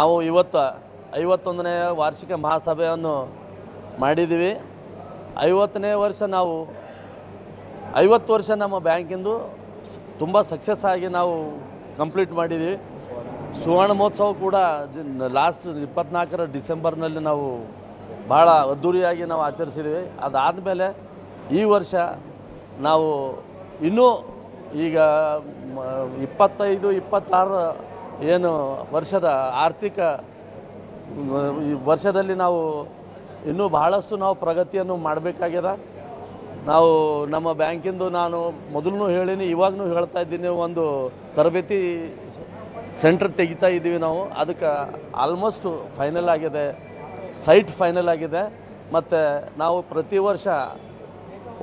ನಾವು ಇವತ್ತು ಐವತ್ತೊಂದನೇ ವಾರ್ಷಿಕ ಮಹಾಸಭೆಯನ್ನು ಮಾಡಿದ್ದೀವಿ. ಐವತ್ತನೇ ವರ್ಷ ನಾವು, ಐವತ್ತು ವರ್ಷ ನಮ್ಮ ಬ್ಯಾಂಕಿಂದು ತುಂಬ ಸಕ್ಸಸ್ ಆಗಿ ನಾವು ಕಂಪ್ಲೀಟ್ ಮಾಡಿದ್ದೀವಿ. ಸುವರ್ಣ ಮಹೋತ್ಸವ ಕೂಡ ಲಾಸ್ಟ್ ಇಪ್ಪತ್ನಾಲ್ಕರ ಡಿಸೆಂಬರ್ನಲ್ಲಿ ನಾವು ಭಾಳ ಅದ್ಧೂರಿಯಾಗಿ ನಾವು ಆಚರಿಸಿದ್ದೀವಿ. ಅದಾದಮೇಲೆ ಈ ವರ್ಷ ನಾವು ಇನ್ನೂ ಈಗ ಇಪ್ಪತ್ತೈದು ಇಪ್ಪತ್ತಾರು ಏನು ವರ್ಷದ ಆರ್ಥಿಕ, ಈ ವರ್ಷದಲ್ಲಿ ನಾವು ಇನ್ನೂ ಬಹಳಷ್ಟು ನಾವು ಪ್ರಗತಿಯನ್ನು ಮಾಡಬೇಕಾಗ್ಯದ. ನಾವು ನಮ್ಮ ಬ್ಯಾಂಕಿಂದು ನಾನು ಮೊದಲು ಹೇಳೀನಿ ಇವಾಗಲೂ ಹೇಳ್ತಾ ಇದ್ದೀನಿ, ಒಂದು ತರಬೇತಿ ಸೆಂಟ್ರ್ ತೆಗಿತಾ ಇದ್ದೀವಿ ನಾವು. ಅದಕ್ಕೆ ಆಲ್ಮೋಸ್ಟ್ ಫೈನಲ್ ಆಗಿದೆ ಸೈಟ್ ಫೈನಲ್ ಆಗಿದೆ. ಮತ್ತು ನಾವು ಪ್ರತಿ ವರ್ಷ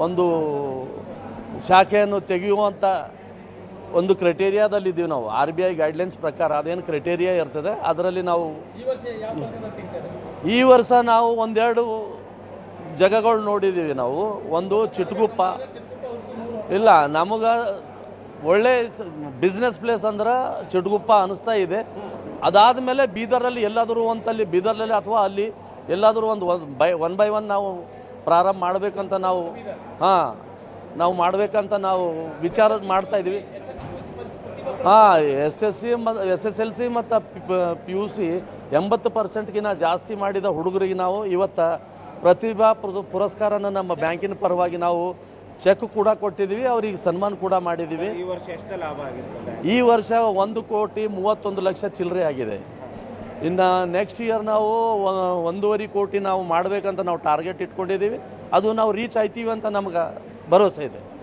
ಒಂದು ಶಾಖೆಯನ್ನು ತೆಗೆಯುವಂಥ ಒಂದು ಕ್ರೈಟೇರಿಯಾದಲ್ಲಿ ಇದ್ದೀವಿ ನಾವು. ಆರ್ ಬಿ ಐ ಗೈಡ್ಲೈನ್ಸ್ ಪ್ರಕಾರ ಅದೇನು ಕ್ರೈಟೇರಿಯಾ ಇರ್ತದೆ ಅದರಲ್ಲಿ ನಾವು ಈ ವರ್ಷ ನಾವು ಒಂದೆರಡು ಜಾಗಗಳು ನೋಡಿದ್ದೀವಿ ನಾವು. ಒಂದು ಚಿಟ್ಗುಪ್ಪ. ಇಲ್ಲ ನಮಗೆ ಒಳ್ಳೆ ಬಿಸ್ನೆಸ್ ಪ್ಲೇಸ್ ಅಂದ್ರೆ ಚಿಟ್ಗುಪ್ಪ ಅನಿಸ್ತಾ ಇದೆ. ಅದಾದ ಮೇಲೆ ಬೀದರಲ್ಲಿ ಎಲ್ಲಾದರೂ ಒಂದಲ್ಲಿ ಬೀದರ್ನಲ್ಲಿ ಅಥವಾ ಅಲ್ಲಿ ಎಲ್ಲಾದರೂ ಒಂದು ಒಂದು ಬೈ ಒನ್ ಬೈ ಒನ್ ನಾವು ಪ್ರಾರಂಭ ಮಾಡಬೇಕಂತ ನಾವು ಹಾಂ ನಾವು ಮಾಡಬೇಕಂತ ನಾವು ವಿಚಾರ ಮಾಡ್ತಾ ಇದ್ದೀವಿ ಹಾಂ S S C S S L C ಮತ್ತು ಪಿ ಯು ಸಿ ಎಂಬತ್ತು ಪರ್ಸೆಂಟ್ಗಿನ ಜಾಸ್ತಿ ಮಾಡಿದ ಹುಡುಗರಿಗೆ ನಾವು ಇವತ್ತು ಪ್ರತಿಭಾ ಪುರ- ಪುರಸ್ಕಾರನ ನಮ್ಮ ಬ್ಯಾಂಕಿನ ಪರವಾಗಿ ನಾವು ಚೆಕ್ ಕೂಡ ಕೊಟ್ಟಿದ್ದೀವಿ ಅವರಿಗೆ ಸನ್ಮಾನ ಕೂಡ ಮಾಡಿದ್ದೀವಿ ಈ ವರ್ಷ ಎಷ್ಟು ಲಾಭ ಆಗಿದೆ ಈ ವರ್ಷ ಒಂದು ಕೋಟಿ ಮೂವತ್ತೊಂದು ಲಕ್ಷ ಚಿಲ್ಲರೆ ಆಗಿದೆ. ಇನ್ನು ನೆಕ್ಸ್ಟ್ ಇಯರ್ ನಾವು ಒಂದೂವರೆ ಕೋಟಿ ನಾವು ಮಾಡಬೇಕಂತ ನಾವು ಟಾರ್ಗೆಟ್ ಇಟ್ಕೊಂಡಿದ್ದೀವಿ ಅದು ನಾವು ರೀಚ್ ಆಯ್ತೀವಿ ಅಂತ ನಮ್ಗೆ ಭರವಸೆ ಇದೆ.